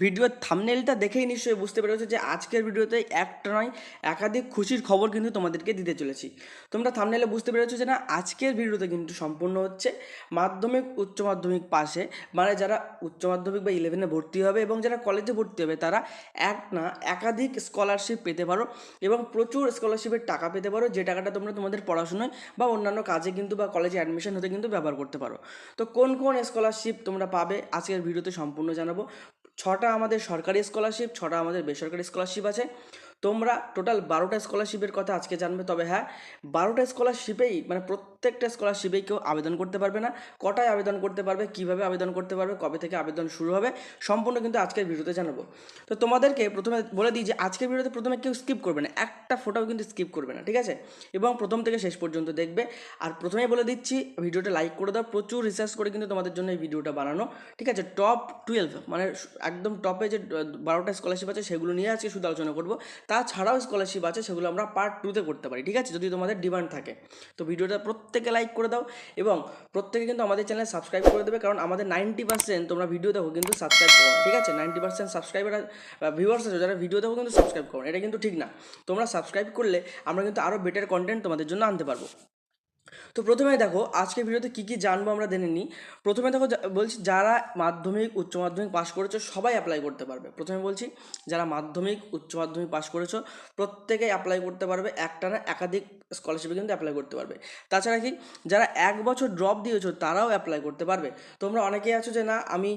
ভিডিওর থামনেলটা দেখেই নিশ্চয়ই বুঝতে পেরেছ যে আজকের ভিডিওতে একটা নয়, একাধিক খুশির খবর কিন্তু তোমাদেরকে দিতে চলেছি। তোমরা থামনেলে বুঝতে পেরেছ যে না, আজকের ভিডিওতে কিন্তু সম্পূর্ণ হচ্ছে মাধ্যমিক, উচ্চ মাধ্যমিক পাশে মানে যারা উচ্চ মাধ্যমিক বা ইলেভেনে ভর্তি হবে এবং যারা কলেজে ভর্তি হবে, তারা এক না, একাধিক স্কলারশিপ পেতে পারো এবং প্রচুর স্কলারশিপের টাকা পেতে পারো। যে টাকাটা তোমরা তোমাদের পড়াশোনায় বা অন্যান্য কাজে কিন্তু বা কলেজে অ্যাডমিশন হতে কিন্তু ব্যবহার করতে পারো। তো কোন কোন স্কলারশিপ তোমরা পাবে, আজকের ভিডিওতে সম্পূর্ণ জানাব। ছটা আমাদের সরকারি স্কলারশিপ ছটা আমাদের বেসরকারি স্কলারশিপ আছে। তোমরা টোটাল বারোটা স্কলারশিপের কথা আজকে জানবে, তবে হ্যাঁ বারোটা স্কলারশিপেই মানে প্রত্যেকটা স্কলারশিপেই কেউ আবেদন করতে পারবে না। কটায় আবেদন করতে পারবে, কীভাবে আবেদন করতে পারবে, কবে থেকে আবেদন শুরু হবে, সম্পূর্ণ কিন্তু আজকের ভিডিওতে জানাব। তো তোমাদেরকে প্রথমে বলে দিই যে, আজকের ভিডিওতে প্রথমে কেউ স্কিপ করবে না, একটা ফোটাও কিন্তু স্কিপ করবে না, ঠিক আছে? এবং প্রথম থেকে শেষ পর্যন্ত দেখবে। আর প্রথমেই বলে দিচ্ছি, ভিডিওটা লাইক করে দাও, প্রচুর রিসার্চ করে কিন্তু তোমাদের জন্য এই ভিডিওটা বানানো, ঠিক আছে? টপ টুয়েলভ মানে একদম টপে যে, বারোটা স্কলারশিপ আছে, সেগুলো নিয়ে আজকে শুধু আলোচনা করব। তাছাড়াও স্কলারশিপ আছে, সেগুলো আমরা পার্ট টুতে করতে পারি, ঠিক আছে? যদি তোমাদের ডিমান্ড থাকে। তো ভিডিওটা প্রত্যেকে লাইক করে দাও এবং প্রত্যেকে কিন্তু আমাদের চ্যানেল সাবস্ক্রাইব করে দেবে, কারণ আমাদের নাইনটি পার্সেন্ট তোমরা ভিডিও দেখো কিন্তু সাবস্ক্রাইব করো ঠিক আছে? নাইনটি পার্সেন্ট সাবস্ক্রাইবার ভিউয়ার্স আছে, যারা ভিডিও দেখো কিন্তু সাবস্ক্রাইব করো এটা কিন্তু ঠিক না। তোমরা সাবস্ক্রাইব করলে আমরা কিন্তু আরও বেটার কন্টেন্ট তোমাদের জন্য আনতে পারব। তো প্রথমে দেখো আজকে ভিডিওতে কী কী জানব আমরা জেনে নিই। প্রথমে দেখো বলছি যারা মাধ্যমিক, উচ্চ মাধ্যমিক পাশ করেছ, সবাই অ্যাপ্লাই করতে পারবে। প্রথমে বলছি, যারা মাধ্যমিক, উচ্চ মাধ্যমিক পাশ করেছ, প্রত্যেকেই অ্যাপ্লাই করতে পারবে, একটা না একাধিক স্কলারশিপে কিন্তু অ্যাপ্লাই করতে পারবে। তাছাড়া কি, যারা এক বছর ড্রপ দিয়েছ, তারাও অ্যাপ্লাই করতে পারবে। তোমরা অনেকেই আছো যে, না, আমি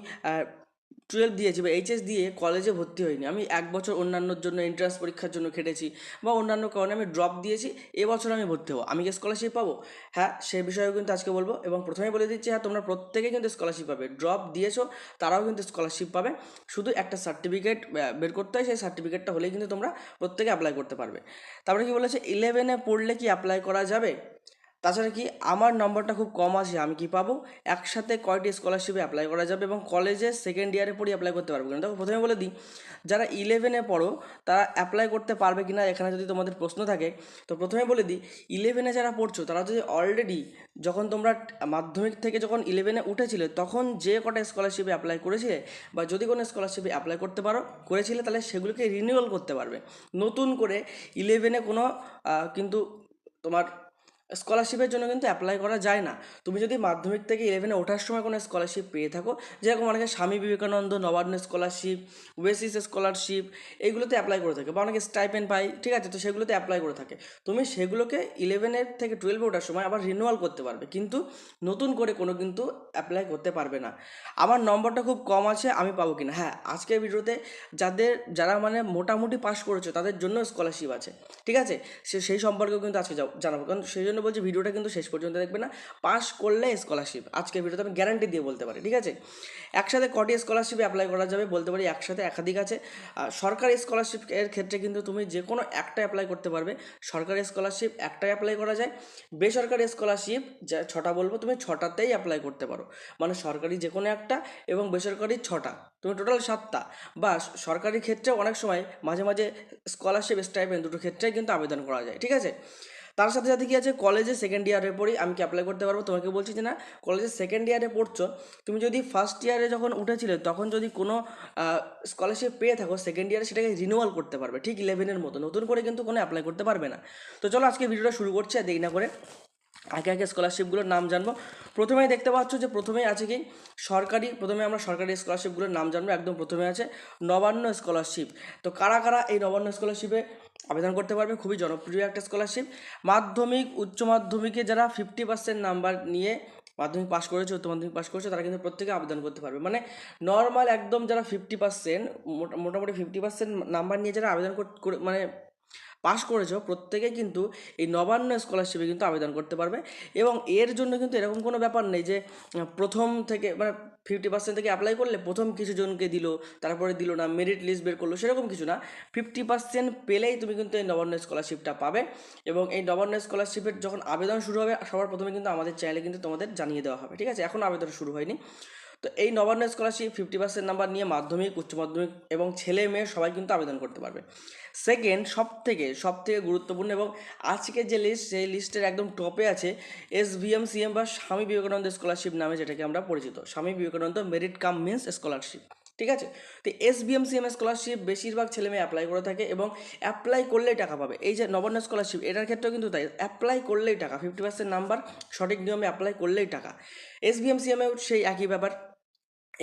টুয়েলভ দিয়েছি বা এইচএস দিয়ে কলেজে ভর্তি হইনি আমি এক বছর অন্যান্যর জন্য এন্ট্রান্স পরীক্ষার জন্য খেটেছি বা অন্যান্য কারণে আমি ড্রপ দিয়েছি এবছর আমি ভর্তি হব। আমি কি স্কলারশিপ পাবো? হ্যাঁ সে বিষয়েও কিন্তু আজকে বলব এবং প্রথমেই বলে দিচ্ছি হ্যাঁ তোমরা প্রত্যেকেই কিন্তু স্কলারশিপ পাবে। ড্রপ দিয়েছ, তারাও কিন্তু স্কলারশিপ পাবে। শুধু একটা সার্টিফিকেট বের করতে হয়, সেই সার্টিফিকেটটা হলেই কিন্তু তোমরা প্রত্যেকে অ্যাপ্লাই করতে পারবে। তারপরে কি বলেছে? ইলেভেনে পড়লে কি অ্যাপ্লাই করা যাবে? তাছাড়া কি আমার নম্বরটা খুব কম আছে, আমি কি পাবো? একসাথে কয়টি স্কলারশিপে অ্যাপ্লাই করা যাবে এবং কলেজে সেকেন্ড ইয়ারে পড়ি অ্যাপ্লাই করতে পারব কিনা? দেখো, প্রথমে বলে দিই, যারা ইলেভেনে পড়ো, তারা অ্যাপ্লাই করতে পারবে কিনা, এখানে যদি তোমাদের প্রশ্ন থাকে, তো প্রথমে বলে দিই ইলেভেনে যারা পড়ছো, তারা যদি অলরেডি যখন তোমরা মাধ্যমিক থেকে যখন ইলেভেনে উঠেছিলে, তখন যে কটা স্কলারশিপে অ্যাপ্লাই করেছিলে বা যদি কোনো স্কলারশিপে অ্যাপ্লাই করতে পারো, করেছিলে, তাহলে সেগুলোকে রিনিউয়াল করতে পারবে। নতুন করে ইলেভেনে কোনো কিন্তু তোমার স্কলারশিপের জন্য কিন্তু অ্যাপ্লাই করা যায় না। তুমি যদি মাধ্যমিক থেকে ইলেভেনে ওঠার সময় কোনো স্কলারশিপ পেয়ে থাকো, যেরকম অনেকে Swami Vivekananda, Nabanna scholarship oasis scholarship এইগুলোতে অ্যাপ্লাই করে থাকে বা অনেকে স্টাইপেন্ড পাই ঠিক আছে? তো সেগুলোতে অ্যাপ্লাই করে থাকে। তুমি সেগুলোকে ইলেভেনের থেকে টুয়েলভে ওঠার সময় আবার রিনিউয়াল করতে পারবে, কিন্তু নতুন করে কোনো কিন্তু অ্যাপ্লাই করতে পারবে না। আমার নম্বরটা খুব কম আছে, আমি পাবো কিনা? হ্যাঁ আজকের ভিডিওতে যাদের, যারা মানে মোটামুটি পাস করেছে, তাদের জন্য স্কলারশিপ আছে, ঠিক আছে? সে, সেই সম্পর্কেও কিন্তু আজকে জানাব, কারণ সেই জন্য বলছি, ভিডিওটা কিন্তু শেষ পর্যন্ত দেখবে না। পাস করলে স্কলারশিপ আজকের ভিডিওতে আমি গ্যারান্টি দিয়ে বলতে পারি, ঠিক আছে? একসাথে কটি স্কলারশিপে অ্যাপ্লাই করা যাবে বলতে পারি, একসাথে একাধিক আছে। সরকারি স্কলারশিপ এর ক্ষেত্রে কিন্তু তুমি যে কোনো একটা অ্যাপ্লাই করতে পারবে। সরকারি স্কলারশিপ একটাই অ্যাপ্লাই করা যায়। বেসরকারি স্কলারশিপ যা ছটা বলব, তুমি ছটাতেই অ্যাপ্লাই করতে পারো। মানে সরকারি যে কোনো একটা এবং বেসরকারি ছটা। তুমি টোটাল সাতটা। বা সরকারি ক্ষেত্রে অনেক সময় মাঝে মাঝে স্কলারশিপ স্টাইপেন্ড দুটো ক্ষেত্রেই কিন্তু আবেদন করা যায়, ঠিক আছে? তার সাথে সাথে কি আছে? কলেজে সেকেন্ড ইয়ারে পড়ি, আমি কি অ্যাপ্লাই করতে পারব? তোমাকে বলছি যে না কলেজে সেকেন্ড ইয়ারে পড়ছো, তুমি যদি ফার্স্ট ইয়ারে যখন উঠেছিলে, তখন যদি কোনো স্কলারশিপ পেয়ে থাকো সেকেন্ড ইয়ারে সেটাকে রিনিউয়াল করতে পারবে, ঠিক ইলেভেনের মতো, নতুন করে কিন্তু কোনো অ্যাপ্লাই করতে পারবে না। তো চলো আজকে ভিডিওটা শুরু করছি, আর দেরি না করে আগে আগে স্কলারশিপগুলোর নাম জানব। প্রথমেই দেখতে পাচ্ছ যে প্রথমেই আছে কি, সরকারি, প্রথমে আমরা সরকারি স্কলারশিপগুলোর নাম জানব, একদম প্রথমে আছে নবান্ন স্কলারশিপ তো কারা কারা এই নবান্ন স্কলারশিপে আবেদন করতে পারবে খুবই জনপ্রিয় একটা স্কলারশিপ মাধ্যমিক, উচ্চ মাধ্যমিকে যারা ফিফটি পার্সেন্ট নাম্বার নিয়ে মাধ্যমিক পাশ করেছে, উচ্চ মাধ্যমিক পাশ করেছে, তারা কিন্তু প্রত্যেকে আবেদন করতে পারবে। মানে নর্মাল একদম যারা ফিফটি পার্সেন্ট মোটামুটি ফিফটি পার্সেন্ট নাম্বার নিয়ে যারা আবেদন মানে পাস করেছ প্রত্যেকেই কিন্তু এই নবান্ন স্কলারশিপে কিন্তু আবেদন করতে পারবে। এবং এর জন্য কিন্তু এরকম কোনো ব্যাপার নেই যে প্রথম থেকে মানে ফিফটি পার্সেন্ট থেকে অ্যাপ্লাই করলে প্রথম কিছু জনকে দিল, তারপরে দিল না মেরিট লিস্ট বের করল, সেরকম কিছু না। ফিফটি পার্সেন্ট পেলেই তুমি কিন্তু এই নবান্ন স্কলারশিপটা পাবে। এবং এই নবান্ন স্কলারশিপের যখন আবেদন শুরু হবে, সবার প্রথমে কিন্তু আমাদের চ্যানেলে কিন্তু তোমাদের জানিয়ে দেওয়া হবে। ঠিক আছে? এখন আবেদন শুরু হয়নি। তো এই Nabanna scholarship fifty percent number নিয়ে মাধ্যমিক, উচ্চ মাধ্যমিক এবং ছেলে মেয়ে সবাই কিন্তু আবেদন করতে পারবে। সেকেন্ড সব থেকে সব থেকে গুরুত্বপূর্ণ এবং আজকে যে লিস্ট সেই লিস্টের একদম টপে আছে এস ভিএম সিএম বা স্বামী বিবেকানন্দ স্কলারশিপ নামে যেটাকে আমরা পরিচিত। Swami Vivekananda merit cum means scholarship ঠিক আছে? তো এস বিএম সিএম স্কলারশিপ বেশিরভাগ ছেলে মেয়ে অ্যাপ্লাই করে থাকে এবং অ্যাপ্লাই করলেই টাকা পাবে। এই যে নবান্ন স্কলারশিপ এটার ক্ষেত্রেও কিন্তু তাই অ্যাপ্লাই করলেই টাকা ফিফটি পার্সেন্ট নাম্বার সঠিক নিয়মে অ্যাপ্লাই করলেই টাকা। এস বিএম সিএমেও সেই একই ব্যাপার।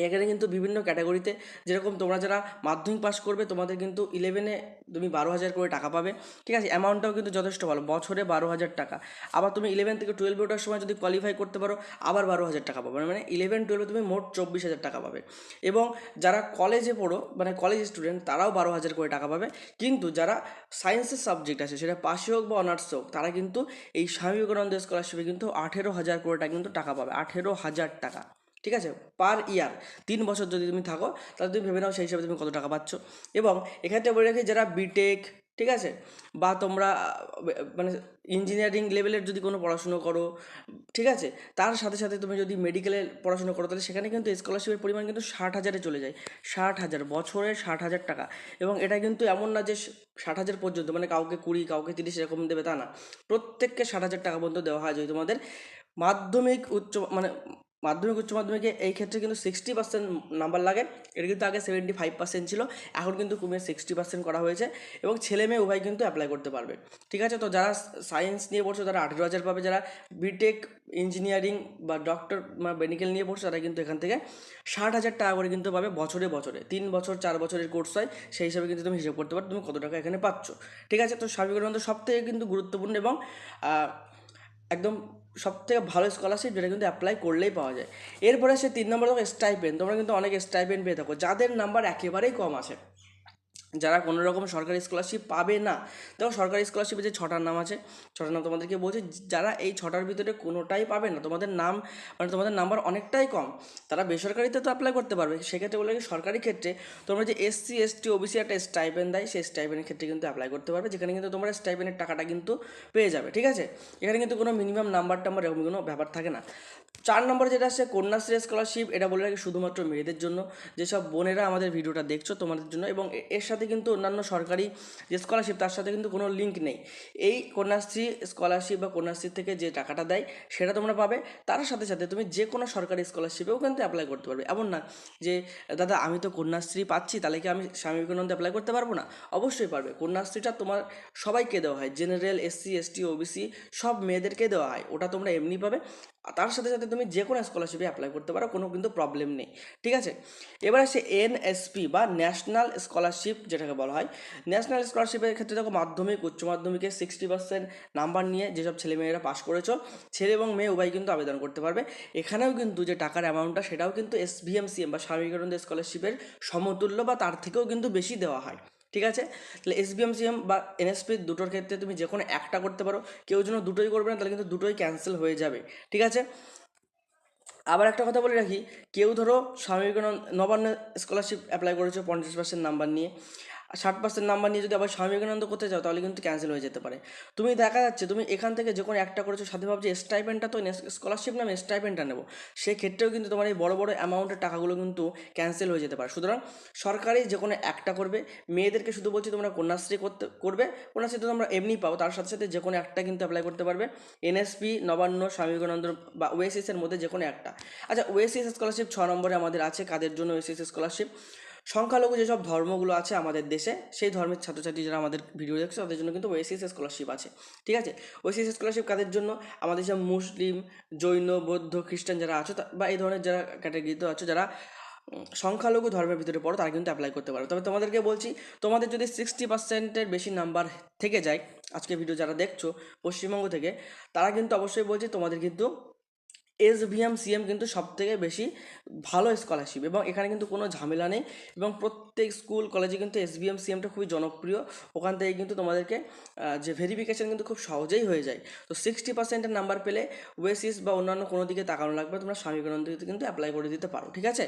এখানে কিন্তু বিভিন্ন ক্যাটাগরিতে যেরকম তোমরা যারা মাধ্যমিক পাস করবে, তোমাদের কিন্তু ইলেভেনে তুমি বারো হাজার করে টাকা পাবে। ঠিক আছে? অ্যামাউন্টটাও কিন্তু যথেষ্ট ভালো। বছরে বারো হাজার টাকা। আবার তুমি ইলেভেন থেকে টুয়েলভে ওঠার সময় যদি কোয়ালিফাই করতে পারো, আবার বারো হাজার টাকা পাবে। মানে ইলেভেন টুয়েলভে তুমি মোট চব্বিশ হাজার টাকা পাবে। এবং যারা কলেজে পড়ো মানে কলেজ স্টুডেন্ট তারাও বারো হাজার করে টাকা পাবে। কিন্তু যারা সায়েন্সের সাবজেক্ট আছে, সেটা পাশে হোক বা অনার্স হোক, তারা কিন্তু এই স্বামী বিবেকানন্দ স্কলারশিপে কিন্তু আঠেরো হাজার করে টাকা কিন্তু টাকা পাবে। আঠেরো হাজার টাকা। ঠিক আছে? পার ইয়ার তিন বছর যদি তুমি থাকো, তাহলে তুমি ভেবে নাও সেই হিসাবে তুমি কত টাকা পাচ্ছ। এবং এক্ষেত্রে বলে রাখি, যারা বিটেক ঠিক আছে? বা তোমরা মানে ইঞ্জিনিয়ারিং লেভেলের যদি কোনো পড়াশুনো করো, ঠিক আছে? তার সাথে সাথে তুমি যদি মেডিকেলে পড়াশুনো করো, তাহলে সেখানে কিন্তু স্কলারশিপের পরিমাণ কিন্তু ষাট হাজারে চলে যায়। ষাট হাজার, বছরে ষাট হাজার টাকা। এবং এটা কিন্তু এমন না যে ষাট হাজার পর্যন্ত মানে কাউকে কুড়ি, কাউকে তিরিশ এরকম দেবে, তা না। প্রত্যেককে ষাট হাজার টাকা পর্যন্ত দেওয়া হয় যদি তোমাদের মাধ্যমিক, উচ্চ মানে মাধ্যমিক, উচ্চ মাধ্যমিকে এই ক্ষেত্রে কিন্তু সিক্সটি পার্সেন্ট নাম্বার লাগে। এটা কিন্তু আগে সেভেন্টি ফাইভ পার্সেন্ট ছিল, এখন কিন্তু কমিয়ে সিক্সটি পার্সেন্ট করা হয়েছে এবং ছেলে মেয়ে উভয় কিন্তু অ্যাপ্লাই করতে পারবে। ঠিক আছে? তো যারা সায়েন্স নিয়ে পড়ছো তারা আঠেরো হাজার পাবে, যারা বিটেক ইঞ্জিনিয়ারিং বা ডক্টর বা মেডিকেল নিয়ে পড়ছো, তারা কিন্তু এখান থেকে ষাট হাজার টাকা করে কিন্তু পাবে বছরে বছরে। তিন বছর, চার বছরের কোর্স হয়, সেই হিসাবে কিন্তু তুমি হিসেব করতে পারো, তুমি কত টাকা এখানে পাচ্ছ। ঠিক আছে? তো স্বাভাবিক সব থেকে কিন্তু গুরুত্বপূর্ণ এবং একদম সব থেকে ভালো স্কলারশিপ যেটা কিন্তু অ্যাপ্লাই করলেই পাওয়া যায়। এরপরে সে তিন নম্বর দেখো স্টাইপেন তোমরা কিন্তু অনেক স্টাইপেন পেয়ে থাকো। যাদের নাম্বার একেবারেই কম আছে যারা কোনো রকম সরকারি স্কলারশিপ পাবে না, দেখো সরকারি স্কলারশিপে যে ছটার নাম আছে, ছটার নাম তোমাদেরকে বলছি, যারা এই ছটার ভিতরে কোনোটাই পাবে না, তোমাদের নাম মানে তোমাদের নাম্বার অনেকটাই কম, তারা বেসরকারিতে তো অ্যাপ্লাই করতে পারবে, সেক্ষেত্রে বলে সরকারি ক্ষেত্রে তোমরা যে এসসি এসটি ওবিসি একটা স্টাইপেন দেয়, সেই স্টাইপেনের ক্ষেত্রে কিন্তু অ্যাপ্লাই করতে পারবে, যেখানে কিন্তু তোমরা স্টাইপেনের টাকাটা কিন্তু পেয়ে যাবে, ঠিক আছে? এখানে কিন্তু কোনো মিনিমাম নাম্বার টাম্বার এরকম কোনো ব্যাপার থাকে না। চার নম্বর যেটা আছে কন্যাশ্রী স্কলারশিপ এটা বলে রাখি শুধুমাত্র মেয়েদের জন্য, যেসব বোনেরা আমাদের ভিডিওটা দেখছ তোমাদের জন্য, এবং এর সাথে কিন্তু অন্যান্য সরকারি যে স্কলারশিপ তার সাথে কিন্তু কোনো লিঙ্ক নেই। এই কন্যাশ্রী স্কলারশিপ বা কন্যাশ্রী থেকে যে টাকাটা দেয়, সেটা তোমরা পাবে। তার সাথে সাথে তুমি যে কোনো সরকারি স্কলারশিপেও কিন্তু অ্যাপ্লাই করতে পারবে। এমন না যে, দাদা, আমি তো কন্যাশ্রী পাচ্ছি, তাহলে কি আমি স্বামী বিবেকানন্দে অ্যাপ্লাই করতে পারব না? অবশ্যই পারবে। কন্যাশ্রীটা তোমার সবাইকে দেওয়া হয়। জেনারেল এসসি এসটি ওবিসি সব মেয়েদেরকে দেওয়া হয়। ওটা তোমরা এমনি পাবে। তার সাথে সাথে তুমি যে কোনো স্কলারশিপে অ্যাপ্লাই করতে পারো, কোনো কিন্তু প্রবলেম নেই। ঠিক আছে? এবার আসে এনএসপি বা ন্যাশনাল স্কলারশিপ যেটাকে বলা হয়। ন্যাশনাল স্কলারশিপের ক্ষেত্রে দেখো মাধ্যমিক, উচ্চ মাধ্যমিকে সিক্সটি পার্সেন্ট নাম্বার নিয়ে যেসব ছেলেমেয়েরা পাশ করেছ, ছেলে এবং মেয়ে উভয় কিন্তু আবেদন করতে পারবে। এখানেও কিন্তু যে টাকার অ্যামাউন্টটা সেটাও কিন্তু এস বিএমসিএম বা স্বামী বিবেকানন্দ স্কলারশিপের সমতুল্য বা তার থেকেও কিন্তু বেশি দেওয়া হয়। ঠিক আছে? তাহলে এসবিএমসিএম বা এনএসপি দুটোর ক্ষেত্রে তুমি যে কোনো একটা করতে পারো। কেউ যেন দুটোই করবে না, তাহলে কিন্তু দুটোই ক্যান্সেল হয়ে যাবে। ঠিক আছে? আবার একটা কথা বলে রাখি, কেউ ধরো স্বামী বিবেকানন্দ নবান্ন স্কলারশিপ অ্যাপ্লাই করেছ, পঞ্চাশ পার্সেন্ট নাম্বার নিয়ে। ষাট পার্সেন্ট নাম্বার নিয়ে যদি আবার স্বামী বিবেকানন্দ করতে চাও তাহলে কিন্তু ক্যান্সেল হয়ে যেতে পারে। তুমি দেখা যাচ্ছে, তুমি এখান থেকে যে কোনো একটা করেছ, সাথে ভাবছি স্টাইপেন্ডটা তো স্কলারশিপ নামে স্টাইপেন্ডটা নেব। সেক্ষেত্রেও কিন্তু তোমার এই বড় বড় অ্যামাউন্টের টাকাগুলো কিন্তু ক্যান্সেল হয়ে যেতে পারে। সুতরাং সরকারি যে কোনো একটা করবে। মেয়েদেরকে শুধু বলছি তোমরা কন্যাশ্রী করতে, করবে। কন্যাশ্রী তো তোমরা এমনি পাও, তার সাথে সাথে যে কোনো একটা কিন্তু অ্যাপ্লাই করতে পারবে। এনএসপি নবান্ন, স্বামী বিবেকানন্দ বা ওএসএস এর মধ্যে যে কোনো একটা। আচ্ছা ওএসএস স্কলারশিপ ছ নম্বরে আমাদের আছে, কাদের জন্য ওএসএস স্কলারশিপ সংখ্যালঘু যেসব ধর্মগুলো আছে আমাদের দেশে, সেই ধর্মের ছাত্রছাত্রী যারা আমাদের ভিডিও দেখছে, তাদের জন্য কিন্তু ওএসএস স্কলারশিপ আছে। ঠিক আছে? ওএসএস স্কলারশিপ কাদের জন্য? আমাদের যেসব মুসলিম, জৈন, বৌদ্ধ, খ্রিস্টান যারা আছো বা এই ধরনের যারা ক্যাটাগরিতে আছো, যারা সংখ্যালঘু ধর্মের ভিতরে পড়ো, তারা কিন্তু অ্যাপ্লাই করতে পারো। তবে তোমাদেরকে বলছি, তোমাদের যদি সিক্সটি পার্সেন্টের বেশি নাম্বার থেকে যায়, আজকে ভিডিও যারা দেখছ, পশ্চিমবঙ্গ থেকে, তারা কিন্তু অবশ্যই বলছি, তোমাদের কিন্তু এস ভিএম সিএম কিন্তু সব থেকে বেশি ভালো স্কলারশিপ এবং এখানে কিন্তু কোনো ঝামেলা নেই এবং প্রত্যেক স্কুল কলেজে কিন্তু এস ভিএম সিএমটা খুবই জনপ্রিয়। ওখান থেকে কিন্তু তোমাদেরকে যে ভেরিফিকেশন কিন্তু খুব সহজেই হয়ে যায়। তো সিক্সটি পার্সেন্টের নাম্বার পেলে ওয়েসিস বা অন্যান্য কোনো দিকে তাকানো লাগবে, তোমরা স্বামী বিবেকানন্দতে কিন্তু অ্যাপ্লাই করে দিতে পারো, ঠিক আছে?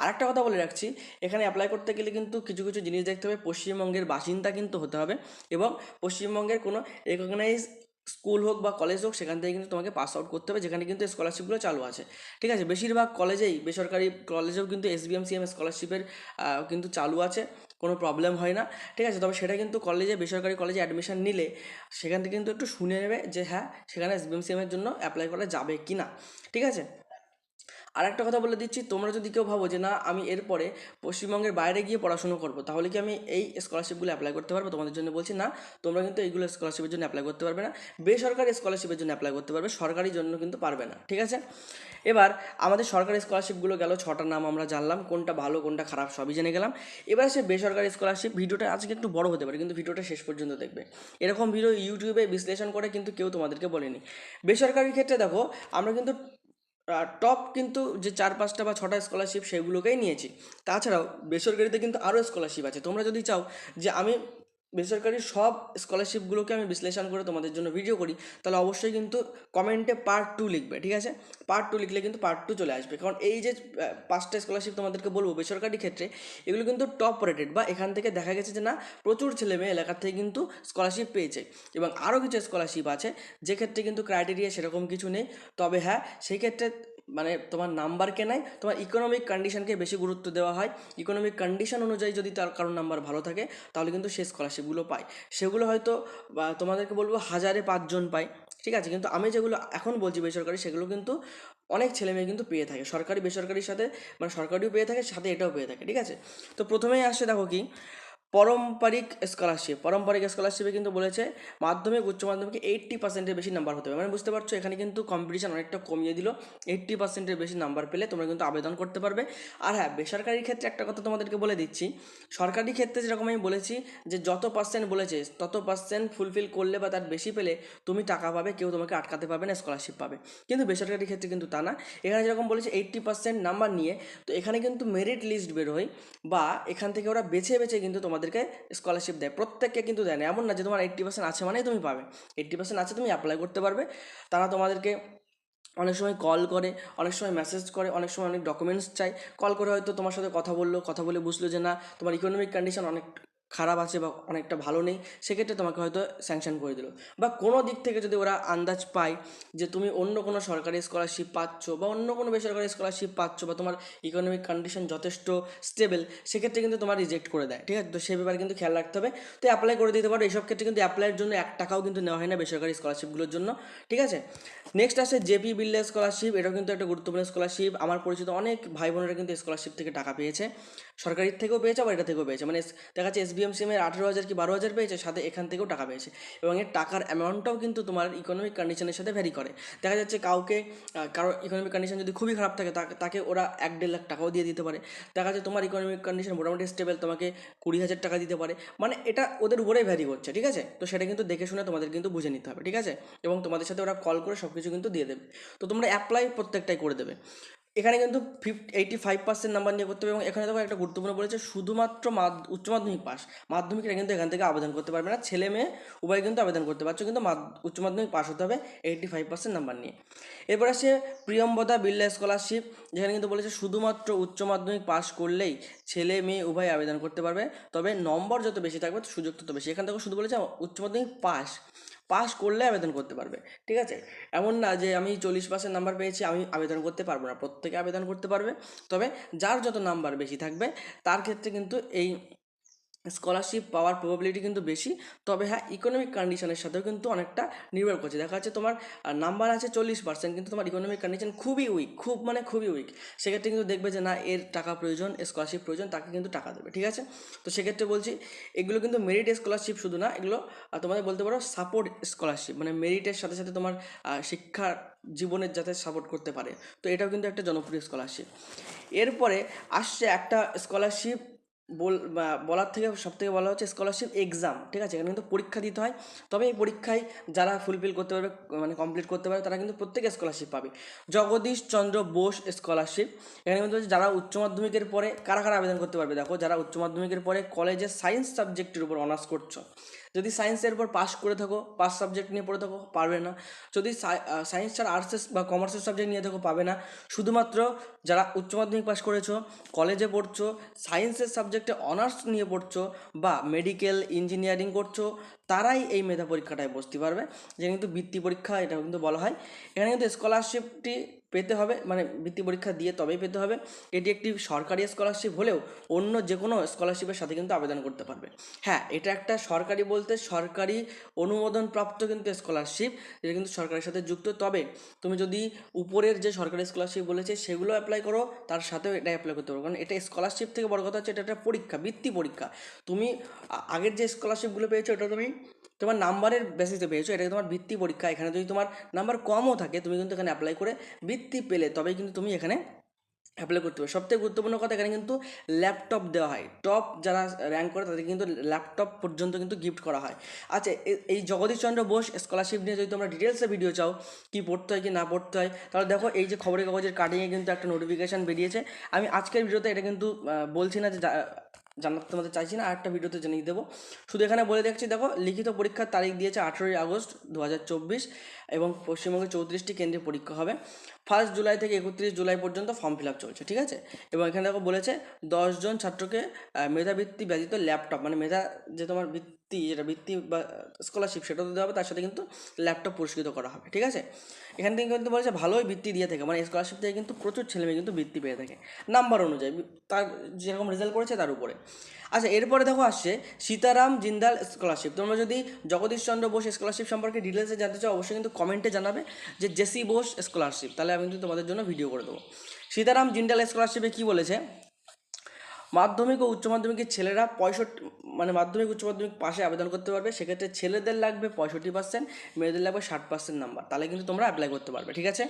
আর একটা কথা বলে রাখছি, এখানে অ্যাপ্লাই করতে গেলে কিন্তু কিছু কিছু জিনিস দেখতে হবে। পশ্চিমবঙ্গের বাসিন্দা কিন্তু হতে হবে এবং পশ্চিমবঙ্গের কোনো রেকগনাইজ স্কুল হোক বা কলেজ হোক, সেখান থেকে কিন্তু তোমাকে পাস আউট করতে হবে, যেখানে কিন্তু স্কলারশিপগুলো চালু আছে। ঠিক আছে? বেশিরভাগ কলেজেই, বেসরকারি কলেজেও কিন্তু S B M C M স্কলারশিপের কিন্তু চালু আছে, কোনো প্রবলেম হয় না। ঠিক আছে? তবে সেটা কিন্তু কলেজে, বেসরকারি কলেজে অ্যাডমিশন নিলে, সেখান থেকে কিন্তু একটু শুনে নেবে যে হ্যাঁ সেখানে এস বি এম সি এমের জন্য অ্যাপ্লাই করা যাবে কি না ঠিক আছে? আর একটা কথা বলে দিচ্ছি, তোমরা যদি কেউ ভাবো যে না, আমি এরপরে পশ্চিমবঙ্গের বাইরে গিয়ে পড়াশুনো করব, তাহলে কি আমি এই স্কলারশিপগুলো অ্যাপ্লাই করতে পারব? তোমাদের জন্য বলছি না, তোমরা কিন্তু এইগুলো স্কলারশিপের জন্য অ্যাপ্লাই করতে পারবে না। বেসরকারি স্কলারশিপের জন্য অ্যাপ্লাই করতে পারবে, সরকারি জন্য কিন্তু পারবে না, ঠিক আছে? এবার আমাদের সরকারি স্কলারশিপগুলো গেল, ছটা নাম আমরা জানলাম, কোনটা ভালো, কোনটা খারাপ, সবই জেনে গেলাম। এবার সে বেসরকারি স্কলারশিপ ভিডিওটা আজকে একটু বড় হতে পারে, কিন্তু ভিডিওটা শেষ পর্যন্ত দেখবে। এরকম ভিডিও ইউটিউবে বিশ্লেষণ করে কিন্তু কেউ তোমাদেরকে বলেনি। বেসরকারি ক্ষেত্রে দেখো, আমরা কিন্তু টপ কিন্তু যে চার, পাঁচটা বা ছটা স্কলারশিপ সেগুলোকেই নিয়েছি। তাছাড়াও বেসরকারিতে কিন্তু আরও স্কলারশিপ আছে। তোমরা যদি চাও যে আমি বেসরকারি সব স্কলারশিপগুলোকে আমি বিশ্লেষণ করে তোমাদের জন্য ভিডিও করি। তাহলে অবশ্যই কিন্তু কমেন্টে পার্ট টু লিখবে, ঠিক আছে? পার্ট টু লিখলে কিন্তু পার্ট টু চলে আসবে। কারণ এই যে পাঁচটা স্কলারশিপ তোমাদেরকে বলব, বেসরকারি ক্ষেত্রে, এগুলো কিন্তু টপ রেটেড বা এখান থেকে দেখা গেছে যে না, প্রচুর ছেলে মেয়ে এলাকার থেকে কিন্তু স্কলারশিপ পেয়েছে। এবং আরও কিছু স্কলারশিপ আছে, যে ক্ষেত্রে কিন্তু ক্রাইটেরিয়া সেরকম কিছু নেই। তবে হ্যাঁ সেই ক্ষেত্রে মানে তোমার নাম্বারকে নাই তোমার ইকোনমিক কন্ডিশনকে বেশি গুরুত্ব দেওয়া হয়। ইকোনমিক কন্ডিশন অনুযায়ী যদি তার কারোর নাম্বার ভালো থাকে, তাহলে কিন্তু সে স্কলারশিপগুলো পায়। সেগুলো হয়তো তোমাদেরকে বলব হাজারে পাঁচজন পায়। ঠিক আছে? কিন্তু আমি যেগুলো এখন বলছি বেসরকারি, সেগুলো কিন্তু অনেক ছেলে মেয়ে কিন্তু পেয়ে থাকে। সরকারি, বেসরকারির সাথে মানে সরকারিও পেয়ে থাকে, সাথে এটাও পেয়ে থাকে। ঠিক আছে? তো প্রথমেই আসছে দেখো কি পারম্পরিক স্কলারশিপ পারম্পরিক স্কলারশিপে কিন্তু বলেছে মাধ্যমিক, উচ্চ মাধ্যমিকে এইট্টি পার্সেন্টের বেশি নাম্বার হতে হবে। মানে বুঝতে পারছ, এখানে কিন্তু কম্পিটিশান অনেকটা কমিয়ে দিল। এইট্টি পার্সেন্টের বেশি নাম্বার পেলে তোমরা কিন্তু আবেদন করতে পারবে। আর হ্যাঁ বেসরকারি ক্ষেত্রে একটা কথা তোমাদেরকে বলে দিচ্ছি। সরকারি ক্ষেত্রে যেরকম আমি বলেছি যে যত পার্সেন্ট বলেছে, তত পার্সেন্ট ফুলফিল করলে বা তার বেশি পেলে তুমি টাকা পাবে, কেউ তোমাকে আটকাতে পারবে না স্কলারশিপ পাবে। কিন্তু বেসরকারি ক্ষেত্রে কিন্তু তা না। এখানে যেরকম বলেছে এইট্টি পার্সেন্ট নাম্বার নিয়ে, তো এখানে কিন্তু মেরিট লিস্ট বেরোয় বা এখান থেকে ওরা বেছে বেছে কিন্তু তোমাদেরকে স্কলারশিপ দেয়। প্রত্যেককে কিন্তু দেয় না। এমন না যে তোমার এইট্টি পার্সেন্ট আছে মানেই তুমি পাবে। এইট্টি পার্সেন্ট আছে তুমি অ্যাপ্লাই করতে পারবে। তারা তোমাদেরকে অনেক সময় কল করে, অনেক সময় মেসেজ করে, অনেক সময় অনেক ডকুমেন্টস চাই কল করে হয়তো তোমার সাথে কথা বলল, কথা বলে বুঝলো যে না, তোমার ইকোনমিক কন্ডিশন অনেক খারাপ আছে বা অনেকটা ভালো নেই, সেক্ষেত্রে তোমাকে হয়তো স্যাংশন করে দিল। বা কোনো দিক থেকে যদি ওরা আন্দাজ পায় যে তুমি অন্য কোনো সরকারি স্কলারশিপ পাচ্ছ বা অন্য কোনো বেসরকারি স্কলারশিপ পাচ্ছ বা তোমার ইকোনমিক কন্ডিশন যথেষ্ট স্টেবল সেক্ষেত্রে কিন্তু তোমার রিজেক্ট করে দেয়, ঠিক আছে? তো সে ব্যাপারে কিন্তু খেয়াল রাখতে হবে। তো অ্যাপ্লাই করে দিতে পারো এইসব ক্ষেত্রে কিন্তু অ্যাপ্লাইয়ের জন্য এক টাকাও কিন্তু নেওয়া হয় না বেসরকারি স্কলারশিপগুলোর জন্য, ঠিক আছে? নেক্সট আসে জেপি বিল্লা স্কলারশিপ এটাও কিন্তু একটা গুরুত্বপূর্ণ স্কলারশিপ আমার পরিচিত অনেক ভাই বোনেরা কিন্তু স্কলারশিপ থেকে টাকা পেয়েছে। সরকারির থেকেও পেয়েছে, আবার এটা থেকেও পেয়েছে। মানে দেখা যাচ্ছে এসবিএম সিমের আঠেরো হাজার কি বারো হাজার পেয়েছে, সাথে এখান থেকেও টাকা পেয়েছে। এবং এর টাকার অ্যামাউন্টটাও কিন্তু তোমার ইকোনমিক কন্ডিশনের সাথে ভ্যারি করে। দেখা যাচ্ছে কাউকে কারও ইকোনমিক কন্ডিশন যদি খুবই খারাপ থাকে তাকে ওরা এক দেড় লাখ টাকাও দিয়ে দিতে পারে। দেখা যাচ্ছে তোমার ইকোনমিক কন্ডিশন মোটামুটি স্টেবল তোমাকে কুড়ি হাজার টাকা দিতে পারে। মানে এটা ওদের উপরেই ভ্যারি করছে, ঠিক আছে? তো সেটা কিন্তু দেখে শুনে তোমাদের কিন্তু বুঝে নিতে হবে, ঠিক আছে? এবং তোমাদের সাথে ওরা কল করে সব কিছু কিন্তু দিয়ে দেবে। তো তোমরা অ্যাপ্লাই প্রত্যেকটাই করে দেবে। এখানে কিন্তু fifty eighty five percent number নিয়ে করতে হবে এবং এখানে দেখো একটা গুরুত্বপূর্ণ বলেছে, শুধুমাত্র উচ্চ মাধ্যমিক পাস মাধ্যমিকটা কিন্তু এখান থেকে আবেদন করতে পারবে না। ছেলে মেয়ে উভয় কিন্তু আবেদন করতে পারছ, কিন্তু উচ্চ মাধ্যমিক পাস হতে হবে এইটি ফাইভ পার্সেন্ট নাম্বার নিয়ে। এরপর আসে প্রিয়ম্বদা বিল্লা স্কলারশিপ যেখানে কিন্তু বলেছে, শুধুমাত্র উচ্চ মাধ্যমিক পাস করলেই ছেলে মেয়ে উভয় আবেদন করতে পারবে। তবে নম্বর যত বেশি থাকবে, সুযোগ তত বেশি। এখান থেকে শুধু বলেছে, উচ্চ মাধ্যমিক পাস পাস করলে আবেদন করতে পারবে, ঠিক আছে? এমন না যে আমি চল্লিশ পার্সেন্ট নাম্বার পেয়েছি, আমি আবেদন করতে পারব না, প্রত্যেকে আবেদন করতে পারবে। তবে যার যত নাম্বার বেশি থাকবে, তার ক্ষেত্রে কিন্তু এই স্কলারশিপ পাওয়ার প্রবাবিলিটি কিন্তু বেশি। তবে হ্যাঁ ইকোনমিক কন্ডিশনের সাথেও কিন্তু অনেকটা নির্ভর করছে। দেখা যাচ্ছে তোমার নাম্বার আছে চল্লিশ পার্সেন্ট কিন্তু তোমার ইকোনমিক কন্ডিশন খুবই উইক খুব মানে খুবই উইক সেক্ষেত্রে কিন্তু দেখবে যে, না, এর টাকা প্রয়োজন স্কলারশিপ প্রয়োজন, তাকে কিন্তু টাকা দেবে, ঠিক আছে? তো সেক্ষেত্রে বলছি, এগুলো কিন্তু মেরিট স্কলারশিপ শুধু না, এগুলো তোমাদের বলতে পারো সাপোর্ট স্কলারশিপ মানে মেরিটের সাথে সাথে তোমার শিক্ষা জীবনের যাতে সাপোর্ট করতে পারে। তো এটাও কিন্তু একটা জনপ্রিয় স্কলারশিপ এরপরে আসছে একটা স্কলারশিপ বল বলার থেকে সব থেকে বলা হচ্ছে স্কলারশিপ এক্সাম ঠিক আছে? এখানে কিন্তু পরীক্ষা দিতে হয়। তবে এই পরীক্ষায় যারা ফুলফিল করতে পারবে মানে কমপ্লিট করতে পারবে, তারা কিন্তু প্রত্যেকে স্কলারশিপ পাবে। জগদীশ চন্দ্র বোস স্কলারশিপ এখানে কিন্তু যারা উচ্চ মাধ্যমিকের পরে কারা কারা আবেদন করতে পারবে? দেখো, যারা উচ্চ মাধ্যমিকের পরে কলেজে সায়েন্স সাবজেক্টের উপর অনার্স করছ যদি সায়েন্সের উপর পাস করে থাকো পাস সাবজেক্ট নিয়ে পড়ে থাকো, পারবে না। যদি সায়েন্স ছাড়া আর্টসের বা কমার্সের সাবজেক্ট নিয়ে থাকো, পাবে না। শুধুমাত্র যারা উচ্চ মাধ্যমিক পাস করেছ কলেজে পড়ছো সায়েন্সের সাবজেক্টে অনার্স নিয়ে পড়ছো বা মেডিকেল ইঞ্জিনিয়ারিং করছ, তারাই এই মেধা পরীক্ষাটায় বসতে পারবে। যে কিন্তু বৃত্তি পরীক্ষা এটা কিন্তু বলা হয়। এখানে কিন্তু স্কলারশিপটি পেতে হবে মানে বৃত্তি পরীক্ষা দিয়ে তবেই পেতে হবে। এটি একটি সরকারি স্কলারশিপ হলেও অন্য যে কোনো স্কলারশিপের সাথে কিন্তু আবেদন করতে পারবে। হ্যাঁ এটা একটা সরকারি বলতে সরকারি অনুমোদনপ্রাপ্ত কিন্তু স্কলারশিপ যেটা কিন্তু সরকারের সাথে যুক্ত। তবে তুমি যদি উপরের যে সরকারি স্কলারশিপ বলেছে, সেগুলো অ্যাপ্লাই করো, তার সাথেও এটা অ্যাপ্লাই করতে পারো কারণ এটা স্কলারশিপ থেকে বড় কথা হচ্ছে, এটা একটা পরীক্ষা, বৃত্তি পরীক্ষা। তুমি আগের যে স্কলারশিপগুলো পেয়েছ, ওটা তুমি তোমার নাম্বারের বেসিসে পেয়েছ এটা তোমার বৃত্তি পরীক্ষা। এখানে যদি তোমার নাম্বার কমও থাকে, তুমি কিন্তু এখানে অ্যাপ্লাই করে বৃত্তি পেলে, তবেই কিন্তু তুমি এখানে অ্যাপ্লাই করতে পারবে সবথেকে গুরুত্বপূর্ণ কথা এখানে কিন্তু ল্যাপটপ দেওয়া হয়। টপ যারা র্যাঙ্ক করে তাদের কিন্তু ল্যাপটপ পর্যন্ত কিন্তু গিফট করা হয়। আচ্ছা এই জগদীশচন্দ্র বোস স্কলারশিপ নিয়ে যদি তোমরা ডিটেলসে ভিডিও চাও, কি পড়তে হয়, কি না পড়তে হয়, তাহলে দেখো এই যে খবরের কাগজের কাটিংয়ে কিন্তু একটা নোটিফিকেশান বেরিয়েছে। আমি আজকের ভিডিওতে এটা কিন্তু বলছি না যে জানাতে তোমাদের চাইছি না, আরেকটা ভিডিওতে জানিয়ে দেবো। শুধু এখানে বলে দেখছি, দেখো, লিখিত পরীক্ষার তারিখ দিয়েছে আঠেরোই আগস্ট দু হাজার চব্বিশ এবং পশ্চিমবঙ্গে চৌত্রিশটি কেন্দ্রে পরীক্ষা হবে। ফার্স্ট জুলাই থেকে একত্রিশ জুলাই পর্যন্ত ফর্ম ফিল আপ চলছে, ঠিক আছে? এবং এখানে দেখো বলেছে দশজন ছাত্রকে মেধাবৃত্তি ব্যতীত ল্যাপটপ মানে মেধা যে তোমার বৃত্তি যেটা বৃত্তি বা স্কলারশিপ সেটা তো দেওয়া হবে, তার সাথে কিন্তু ল্যাপটপ পুরস্কৃত করা হবে, ঠিক আছে? এখান থেকে কিন্তু বলেছে ভালোই বৃত্তি দিয়ে থাকে মানে স্কলারশিপ থেকে কিন্তু প্রচুর ছেলেমেয়ে কিন্তু বৃত্তি পেয়ে থাকে। নাম্বার অনুযায়ী, তার যেরকম রেজাল্ট করেছে তার উপরে। আচ্ছা এরপরে দেখো আসছে সীতারাম জিন্দাল স্কলারশিপ তোমরা যদি জগদীশচন্দ্র বোস স্কলারশিপ সম্পর্কে ডিটেলসে জানতে চাও, অবশ্যই কিন্তু কমেন্টে জানাবে যে জেসি বোস স্কলারশিপ তাহলে আমি কিন্তু তোমাদের জন্য ভিডিও করে দেবো। সীতারাম জিন্দাল স্কলারশিপে কী বলেছে? মাধ্যমিক ও উচ্চ মাধ্যমিকের ছেলেরা পঁয়ষট্টি মানে মাধ্যমিক উচ্চ মাধ্যমিক পাশে আবেদন করতে পারবে। সেক্ষেত্রে ছেলেদের লাগবে পঁয়ষট্টি পার্সেন্ট মেয়েদের লাগবে ষাট পার্সেন্ট নাম্বার তাহলে কিন্তু তোমরা অ্যাপ্লাই করতে পারবে, ঠিক আছে?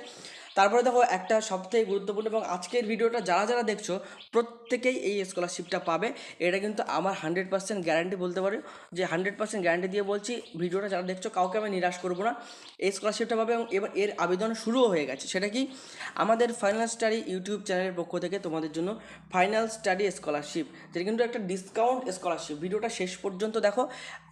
তারপরে দেখো একটা সবথেকে গুরুত্বপূর্ণ এবং আজকের ভিডিওটা যারা যারা দেখছ, প্রত্যেকেই এই স্কলারশিপটা পাবে। এটা কিন্তু আমার হান্ড্রেড পার্সেন্ট গ্যারান্টি বলতে পারি। যে হান্ড্রেড পার্সেন্ট গ্যারান্টি দিয়ে বলছি, ভিডিওটা যারা দেখছ, কাউকে আমি নিরাশ করব না। এই স্কলারশিপটা পাবে এবং এবার এর আবেদন শুরুও হয়ে গেছে। সেটা কি? আমাদের ফাইনাল স্টাডি ইউটিউব চ্যানেলের পক্ষ থেকে তোমাদের জন্য ফাইনাল স্টাডি স্কলারশিপ যেটা কিন্তু একটা ডিসকাউন্ট স্কলারশিপ ভিডিওটা শেষ পর্যন্ত দেখো,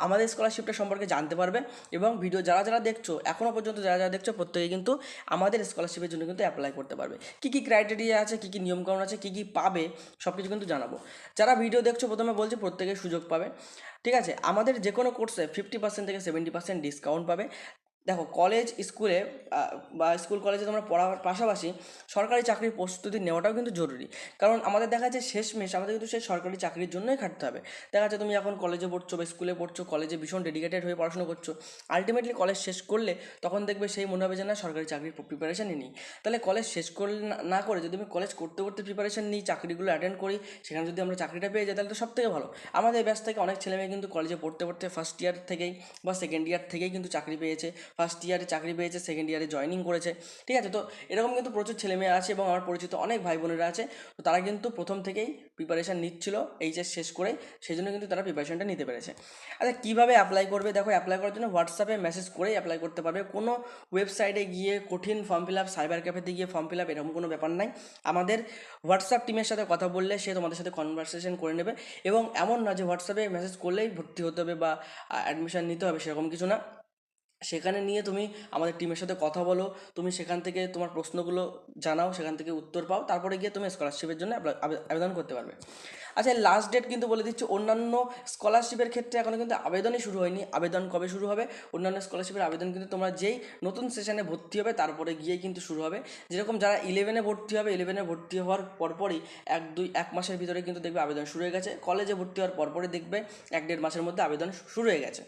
আমাদের স্কলারশিপটা সম্পর্কে জানতে পারবে এবং ভিডিও যারা যারা দেখছ এখনও পর্যন্ত যারা যারা দেখছ, প্রত্যেকে কিন্তু আমাদের স্কলারশিপের জন্য কিন্তু অ্যাপ্লাই করতে পারবে। কী কী ক্রাইটেরিয়া আছে, কী কী নিয়মকানুন আছে, কী কী পাবে সব কিছু কিন্তু জানাব। যারা ভিডিও দেখছ প্রথমে বলছি প্রত্যেকে সুযোগ পাবে। ঠিক আছে? আমাদের যে কোনো কোর্সে ফিফটি পার্সেন্ট থেকে সেভেন্টি পার্সেন্ট ডিসকাউন্ট পাবে। দেখো কলেজ স্কুলে বা স্কুল কলেজে তোমরা পড়ার পাশাপাশি সরকারি চাকরির প্রস্তুতি নেওয়াটাও কিন্তু জরুরি। কারণ আমাদের দেখা যাচ্ছে শেষমেশ আমাদের কিন্তু সেই সরকারি চাকরির জন্যই খাটতে হবে। দেখা যাচ্ছে তুমি এখন কলেজে পড়ছো বা স্কুলে পড়ছো কলেজে ভীষণ ডেডিকেটেড হয়ে পড়াশোনা করছ আলটিমেটলি কলেজ শেষ করলে তখন দেখবে সেই মনে হবে যে না, সরকারি চাকরির প্রিপারেশনই নিই। তাহলে কলেজ শেষ করলে না- করে যদি আমি কলেজ করতে করতে প্রিপারেশান নিই, চাকরিগুলো অ্যাটেন্ড করি, সেখানে যদি আমরা চাকরিটা পেয়ে যাই, তাহলে তো সব থেকে ভালো। আমাদের ব্যাচ থেকে অনেক ছেলেমেয়ে কিন্তু কলেজে পড়তে পড়তে ফার্স্ট ইয়ার থেকেই বা সেকেন্ড ইয়ার থেকেই কিন্তু চাকরি পেয়েছে। ফার্স্ট ইয়ারে চাকরি পেয়েছে সেকেন্ড ইয়ারে জয়েনিং করেছে, ঠিক আছে? তো এরকম কিন্তু প্রচুর ছেলেমেয়ে আছে এবং আমার পরিচিত অনেক ভাই বোনেরা আছে। তো তারা কিন্তু প্রথম থেকেই প্রিপারেশান নিচ্ছিল এইচএস শেষ করে সেই জন্য কিন্তু তারা প্রিপারেশনটা নিতে পেরেছে। আচ্ছা কীভাবে অ্যাপ্লাই করবে? দেখো অ্যাপ্লাই করার জন্য হোয়াটসঅ্যাপে মেসেজ করেই অ্যাপ্লাই করতে পারবে। কোনো ওয়েবসাইটে গিয়ে কঠিন ফর্ম ফিল আপ সাইবার ক্যাফেতে গিয়ে ফর্ম ফিল আপ এরকম কোনো ব্যাপার নাই। আমাদের হোয়াটসঅ্যাপ টিমের সাথে কথা বললে সে তোমাদের সাথে কনভারসেশন করে নেবে। এবং এমন না যে হোয়াটসঅ্যাপে মেসেজ করলেই ভর্তি হতে হবে বা অ্যাডমিশন নিতে হবে, সেরকম কিছু না। সেখানে নিয়ে তুমি আমাদের টিমের সাথে কথা বলো, তুমি সেখান থেকে তোমার প্রশ্নগুলো জানাও, সেখান থেকে উত্তর পাও, তারপরে গিয়ে তুমি স্কলারশিপের জন্য আবে- আবেদন করতে পারবে। আচ্ছা লাস্ট ডেট কিন্তু বলে দিচ্ছি, অন্যান্য স্কলারশিপের ক্ষেত্রে এখনও কিন্তু আবেদনই শুরু হয়নি। আবেদন কবে শুরু হবে? অন্যান্য স্কলারশিপের আবেদন কিন্তু তোমরা যেই নতুন সেশনে ভর্তি হবে, তারপরে গিয়েই কিন্তু শুরু হবে। যেরকম যারা ইলেভেনে ভর্তি হবে ইলেভেনে ভর্তি হওয়ার পরপরই এক, দুই, এক মাসের ভিতরে কিন্তু দেখবে আবেদন শুরু হয়ে গেছে। কলেজে ভর্তি হওয়ার পরপরই দেখবে এক, দেড় মাসের মধ্যে আবেদন শুরু হয়ে গেছে।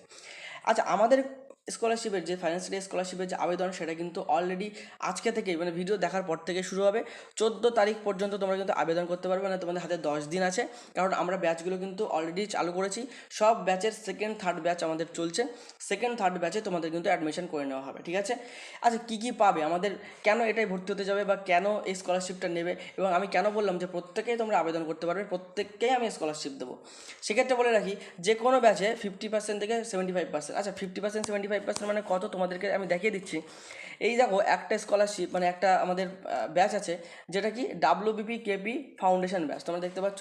আচ্ছা আমাদের স্কলারশিপের যে ফাইন্যান্সিয়াল স্কলারশিপের যে আবেদন সেটা কিন্তু অলরেডি আজকে থেকেই মানে ভিডিও দেখার পর থেকে শুরু হবে। চোদ্দ তারিখ পর্যন্ত তোমরা কিন্তু আবেদন করতে পারবে না তোমাদের হাতে দশ দিন আছে। কারণ আমরা ব্যাচগুলো কিন্তু অলরেডি চালু করেছি। সব ব্যাচের সেকেন্ড থার্ড ব্যাচ আমাদের চলছে। সেকেন্ড থার্ড ব্যাচে তোমাদের কিন্তু অ্যাডমিশন করে নেওয়া হবে, ঠিক আছে? আচ্ছা কী কী পাবে? আমাদের কেন এটাই ভর্তি হতে যাবে বা কেন এই স্কলারশিপটা নেবে? এবং আমি কেন বললাম যে, প্রত্যেকেই তোমরা আবেদন করতে পারবে, প্রত্যেককেই আমি স্কলারশিপ দেবো। সেক্ষেত্রে বলে রাখি, যে কোনো ব্যাচে ফিফটি পার্সেন্ট থেকে সেভেন্টি ফাইভ পার্সেন্ট আচ্ছা fifty percent seventy five percent মানে কত তোমাদেরকে আমি দেখিয়ে দিচ্ছি। এই দেখো একটা স্কলারশিপ মানে একটা আমাদের ব্যাচ আছে, যেটা কি ডাব্লিউবিপি কেপি ফাউন্ডেশন ব্যাচ তোমরা দেখতে পাচ্ছ?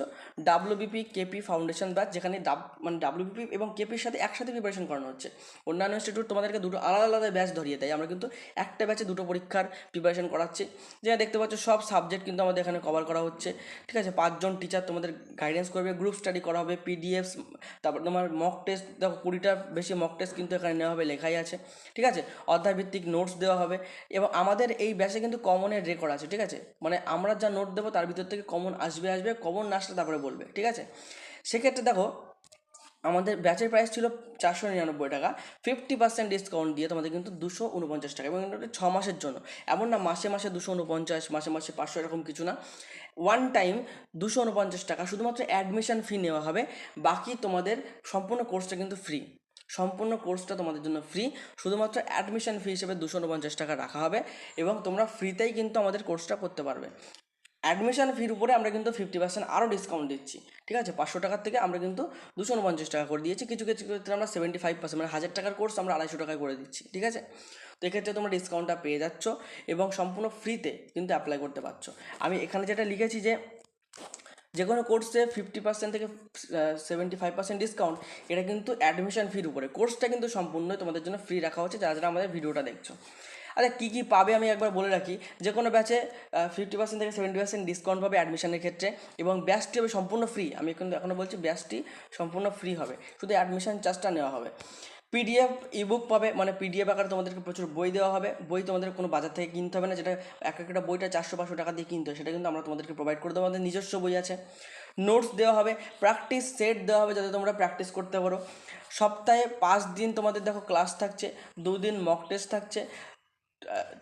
ডাব্লিউবিপি কেপি ফাউন্ডেশন ব্যাচ যেখানে ডাব মানে ডাব্লিউবিপি এবং কেপির সাথে একসাথে প্রিপারেশন করানো হচ্ছে। অন্যান্য ইনস্টিটিউট তোমাদেরকে দুটো আলাদা আলাদা ব্যাচ ধরিয়ে দেয়, আমরা কিন্তু একটা ব্যাচে দুটো পরীক্ষার প্রিপারেশন করাচ্ছি। যেটা দেখতে পাচ্ছ, সব সাবজেক্ট কিন্তু আমাদের এখানে কভার করা হচ্ছে, ঠিক আছে? পাঁচজন টিচার তোমাদের গাইডেন্স করবে গ্রুপ স্টাডি করা হবে পিডিএফ তারপর তোমার মক টেস্ট দেখো কুড়িটা বেশি মক টেস্ট কিন্তু এখানে নেওয়া হবে, লেখাই আছে, ঠিক আছে? অধ্যায়ভিত্তিক নোটস দেওয়া হবে এবং আমাদের এই ব্যাচে কিন্তু কমনের রেকর্ড আছে, ঠিক আছে? মানে আমরা যা নোট দেবো তার ভিতর থেকে কমন আসবে আসবে কমন না আসলে তারপরে বলবে, ঠিক আছে? সেক্ষেত্রে দেখো, আমাদের ব্যাচের প্রাইস ছিল চারশো নিরানব্বই টাকা ফিফটি পার্সেন্ট ডিসকাউন্ট দিয়ে তোমাদের কিন্তু দুশো উনপঞ্চাশ টাকা, এবং ছ মাসের জন্য। এমন না মাসে মাসে দুশো উনপঞ্চাশ, মাসে মাসে পাঁচশো এরকম কিছু না। ওয়ান টাইম দুশো উনপঞ্চাশ টাকা শুধুমাত্র অ্যাডমিশন ফি নেওয়া হবে, বাকি তোমাদের সম্পূর্ণ কোর্সটা কিন্তু ফ্রি সম্পূর্ণ কোর্সটা তোমাদের জন্য ফ্রি। শুধুমাত্র অ্যাডমিশন ফি হিসেবে দুশো উনপঞ্চাশ টাকা রাখা হবে এবং তোমরা ফ্রিতেই কিন্তু আমাদের কোর্সটা করতে পারবে। অ্যাডমিশন ফির উপরে আমরা কিন্তু ফিফটি পার্সেন্ট আরও ডিসকাউন্ট দিচ্ছি, ঠিক আছে? পাঁচশো টাকার থেকে আমরা কিন্তু দুশো উনপঞ্চাশ টাকা করে দিয়েছি। কিছু কিছু ক্ষেত্রে আমরা সেভেন্টি ফাইভ পার্সেন্ট মানে হাজার টাকার কোর্স আমরা আড়াইশো টাকায় করে দিচ্ছি, ঠিক আছে? তো এক্ষেত্রে তোমরা ডিসকাউন্টটা পেয়ে যাচ্ছ এবং সম্পূর্ণ ফ্রিতে কিন্তু অ্যাপ্লাই করতে পারছ। আমি এখানে যেটা লিখেছি যে যে কোনো কোর্সে ফিফটি পার্সেন্ট থেকে সেভেন্টি ফাইভ পার্সেন্ট ডিসকাউন্ট এটা কিন্তু অ্যাডমিশন ফির উপরে। কোর্সটা কিন্তু সম্পূর্ণই তোমাদের জন্য ফ্রি রাখা হচ্ছে যারা যারা আমাদের ভিডিওটা দেখছ। আচ্ছা কী কী পাবে আমি একবার বলে রাখি। যে কোনো ব্যাচে ফিফটি পার্সেন্ট থেকে সেভেন্টি পার্সেন্ট ডিসকাউন্ট পাবে অ্যাডমিশনের ক্ষেত্রে এবং ব্যাচটি হবে সম্পূর্ণ ফ্রি আমি কিন্তু এখনও বলছি ব্যাচটি সম্পূর্ণ ফ্রি হবে। শুধু অ্যাডমিশন চার্জটা নেওয়া হবে। পিডিএফ ইবুক পাবে মানে পিডিএফ আকারে তোমাদেরকে প্রচুর বই দেওয়া হবে। বই তোমাদের কোনো বাজার থেকে কিনতে হবে না, যেটা এক একটা বইটা চারশো পাঁচশো টাকা দিয়ে কিনতে হবে সেটা কিন্তু আমরা তোমাদেরকে প্রোভাইড করে দেবো। আমাদের নিজস্ব বই আছে। নোটস দেওয়া হবে প্র্যাকটিস সেট দেওয়া হবে যাতে তোমরা প্র্যাকটিস করতে পারো। সপ্তাহে পাঁচ দিন তোমাদের দেখো ক্লাস থাকছে, দুদিন মক টেস্ট থাকছে।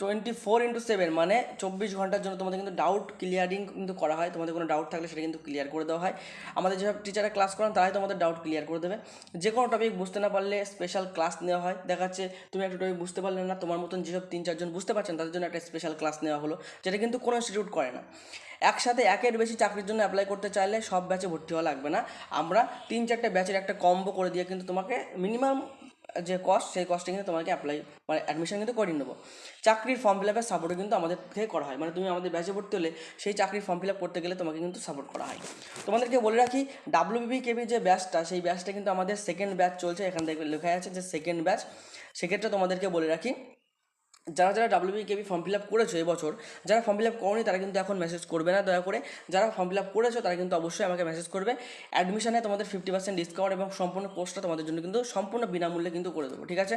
টোয়েন্টি ফোর ইন্টু সেভেন মানে চব্বিশ ঘণ্টার জন্য তোমাদের কিন্তু ডাউট ক্লিয়ারিং কিন্তু করা হয়। তোমাদের কোনো ডাউট থাকলে সেটা কিন্তু ক্লিয়ার করে দেওয়া হয়। আমাদের যেসব টিচাররা ক্লাস করান, তারাই তোমাদের ডাউট ক্লিয়ার করে দেবে। যে কোনো টপিক বুঝতে না পারলে স্পেশাল ক্লাস নেওয়া হয়। দেখা যাচ্ছে তুমি একটা টপিক বুঝতে পারলে না, তোমার মতন যেসব তিন চারজন বুঝতে পারছেন, তাদের জন্য একটা স্পেশাল ক্লাস নেওয়া হলো, যেটা কিন্তু কোনো ইনস্টিটিউট করে না। একসাথে একের বেশি চাকরির জন্য অ্যাপ্লাই করতে চাইলে সব ব্যাচে ভর্তি হওয়া লাগবে না। আমরা তিন চারটে ব্যাচের একটা কম্বো করে দিয়ে কিন্তু তোমাকে মিনিমাম যে কস্ট সেই কস্টে কিন্তু তোমাকে অ্যাপ্লাই মানে অ্যাডমিশন কিন্তু করিয়ে নেব। চাকরির ফর্ম ফিল আপের সাপোর্টও কিন্তু আমাদের থেকে করা হয়। মানে তুমি আমাদের ব্যাচে ভর্তি হলে সেই চাকরির ফর্ম ফিল আপ করতে গেলে তোমাকে কিন্তু সাপোর্ট করা হয়। তোমাদেরকে বলে রাখি ডাব্লিউবিপি কেবি যে ব্যাচটা সেই ব্যাচটা কিন্তু আমাদের সেকেন্ড ব্যাচ চলছে। এখান থেকে লেখা আছে যে সেকেন্ড ব্যাচ সেক্ষেত্রে তোমাদেরকে বলে রাখি যারা যারা WB KB form fill up করেছ এবছর যারা ফর্ম ফিল আপ করনি তারা কিন্তু এখন মেসেজ করবে না, দয়া করে। যারা ফর্ম ফিল আপ করেছ তারা কিন্তু অবশ্যই আমাকে মেসেজ করবে। অ্যাডমিশনে তোমাদের ফিফটি পার্সেন্ট ডিসকাউন্ট এবং সম্পূর্ণ কোর্সটা তোমাদের জন্য কিন্তু সম্পূর্ণ বিনামূল্যে কিন্তু করে দেবো, ঠিক আছে?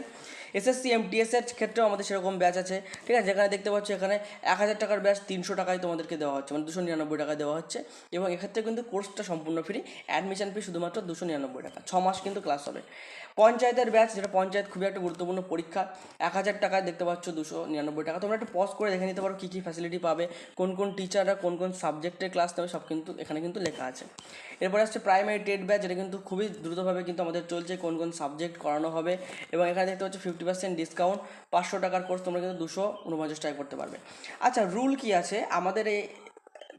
এসএসসি এমটিএস এর ক্ষেত্রেও আমাদের সেরকম ব্যাচ আছে, ঠিক আছে? যেখানে দেখতে পাচ্ছ এখানে এক হাজার টাকার ব্যাচ তিনশো টাকায় তোমাদেরকে দেওয়া হচ্ছে মানে দুশো নিরানব্বই টাকা দেওয়া হচ্ছে এবং এক্ষেত্রে কিন্তু কোর্সটা সম্পূর্ণ ফ্রি অ্যাডমিশন ফি শুধুমাত্র দুশো নিরানব্বই টাকা, ছ মাস কিন্তু ক্লাস হবে। পঞ্চায়েতের ব্যাচ, যেটা পঞ্চায়েত খুবই একটা গুরুত্বপূর্ণ পরীক্ষা। এক হাজার টাকায় দেখতে পাচ্ছ দুশো নিরানব্বই টাকা। তোমরা একটু পজ করে দেখে নিতে পারো কী কী ফ্যাসিলিটি পাবে, কোন কোন টিচাররা কোন কোন সাবজেক্টের ক্লাস নেবে, সব কিন্তু এখানে কিন্তু লেখা আছে। এরপরে আসছে প্রাইমারি টেট ব্যাচ, যেটা কিন্তু খুবই দ্রুতভাবে কিন্তু আমাদের চলছে, কোন কোন সাবজেক্ট করানো হবে। এবং এখানে দেখতে পাচ্ছ ফিফটি পার্সেন্ট ডিসকাউন্ট পাঁচশো টাকার কোর্স তোমরা কিন্তু দুশো উনপঞ্চাশ টাকা করতে পারবে। আচ্ছা রুল কী আছে? আমাদের এই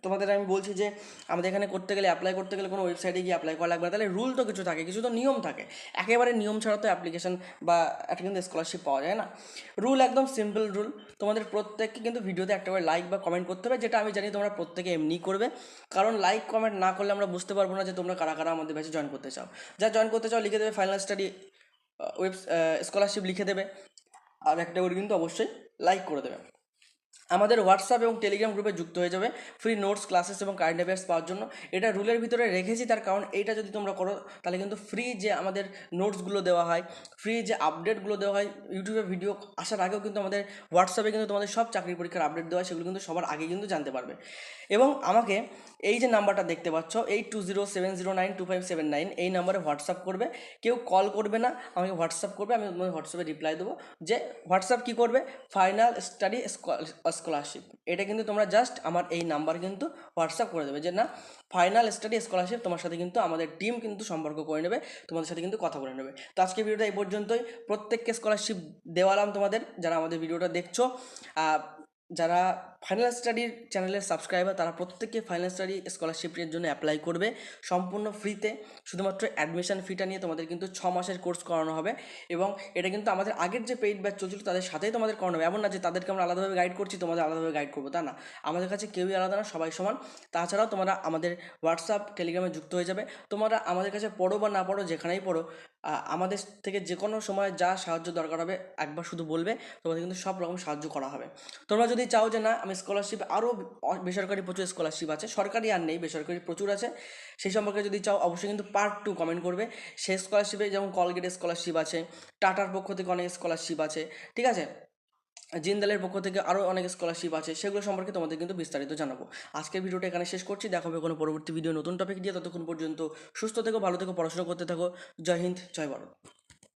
তোমাদের আমি বলছি যে আমাদের এখানে করতে গেলে অ্যাপ্লাই করতে গেলে কোনো ওয়েবসাইটে গিয়ে অ্যাপ্লাই করা লাগবে তাহলে রুল তো কিছু থাকে, কিছু তো নিয়ম থাকে। একেবারে নিয়ম ছাড়া তো অ্যাপ্লিকেশন বা একটা কিন্তু স্কলারশিপ পাওয়া যায় না। রুল একদম সিম্পল রুল তোমাদের প্রত্যেককে কিন্তু ভিডিওতে একটা করে লাইক বা কমেন্ট করতে হবে, যেটা আমি জানি তোমরা প্রত্যেকে এমনি করবে। কারণ লাইক কমেন্ট না করলে আমরা বুঝতে পারব না যে তোমরা কারা কারা আমাদের ব্যাচে জয়েন করতে চাও। যা জয়েন করতে চাও লিখে দেবে ফাইনাল স্টাডি ওয়েব স্কলারশিপ লিখে দেবে। আর একটা করে কিন্তু অবশ্যই লাইক করে দেবে। আমাদের হোয়াটসঅ্যাপ এবং টেলিগ্রাম গ্রুপে যুক্ত হয়ে যাবে। ফ্রি নোটস ক্লাসেস এবং কারেন্ট অ্যাফেয়ার্স পাওয়ার জন্য। এটা রুলের ভিতরে রেখেছি তার কারণ এইটা যদি তোমরা করো, তাহলে কিন্তু ফ্রি যে আমাদের নোটসগুলো দেওয়া হয় ফ্রি যে আপডেটগুলো দেওয়া হয় ইউটিউবে ভিডিও আসার আগেও কিন্তু আমাদের হোয়াটসঅ্যাপে কিন্তু তোমাদের সব চাকরি পরীক্ষার আপডেট দেওয়া হয়, সেগুলো কিন্তু সবার আগে কিন্তু জানতে পারবে। এবং আমাকে এই যে নাম্বারটা দেখতে পাচ্ছ eight two zero seven zero nine two five seven nine এই নাম্বারে হোয়াটসঅ্যাপ করবে। কেউ কল করবে না, আমাকে হোয়াটসঅ্যাপ করবে, আমি তোমাদের হোয়াটসঅ্যাপে রিপ্লাই দেবো যে হোয়াটসঅ্যাপ কী করবে? ফাইনাল স্টাডি স্কলারশিপ এটা কিন্তু তোমরা জাস্ট আমার এই নাম্বার কিন্তু হোয়াটসঅ্যাপ করে দেবে যে, না ফাইনাল স্টাডি স্কলারশিপ তোমার সাথে কিন্তু আমাদের টিম কিন্তু সম্পর্ক করে নেবে, তোমাদের সাথে কিন্তু কথা বলে নেবে। তো আজকে ভিডিওটা এই পর্যন্তই। প্রত্যেককে স্কলারশিপ দেওয়ালাম তোমাদের, যারা আমাদের ভিডিওটা দেখছ। যারা ফাইনাল স্টাডির চ্যানেলের সাবস্ক্রাইবার তারা প্রত্যেকে ফাইনাল স্টাডি স্কলারশিপের জন্য অ্যাপ্লাই করবে। সম্পূর্ণ ফ্রিতে শুধুমাত্র অ্যাডমিশন ফিটা নিয়ে তোমাদের কিন্তু ছ মাসের কোর্স করানো হবে এবং এটা কিন্তু আমাদের আগের যে পেইড ব্যাচ চলছিল তাদের সাথেই তোমাদের করানো হবে। এমন না যে তাদেরকে আমরা আলাদাভাবে গাইড করছি, তোমাদের আলাদাভাবে গাইড করব, তা না। আমাদের কাছে কেউই আলাদা না, সবাই সমান। তাছাড়াও তোমরা আমাদের হোয়াটসঅ্যাপ টেলিগ্রামে যুক্ত হয়ে যাবে। তোমরা আমাদের কাছে পড়ো বা না পড়ো, যেখানেই পড়ো আমাদের থেকে যে কোনো সময় যা সাহায্য দরকার হবে একবার শুধু বলবে, তোমাদের কিন্তু সব রকম সাহায্য করা হবে। তোমরা যদি চাও যে না, আমি স্কলারশিপ আরও বেসরকারি প্রচুর স্কলারশিপ আছে। সরকারি আর নেই, বেসরকারি প্রচুর আছে। সেই সম্পর্কে যদি চাও, অবশ্যই কিন্তু পার্ট টু কমেন্ট করবে। সেই স্কলারশিপে যেমন কলগেট স্কলারশিপ আছে টাটার পক্ষ থেকে অনেক স্কলারশিপ আছে, ঠিক আছে? জিন্দালের পক্ষ থেকে আরও অনেক স্কলারশিপ আছে, সেগুলো সম্পর্কে তোমাদের কিন্তু বিস্তারিত জানাব। আজকের ভিডিওটা এখানে শেষ করছি। দেখা হবে কোনো পরবর্তী ভিডিও নতুন টপিক দিয়ে ততক্ষণ পর্যন্ত সুস্থ থেকো, ভালো থেকো, পড়াশোনা করতে থাকো। জয় হিন্দ, জয় ভারত।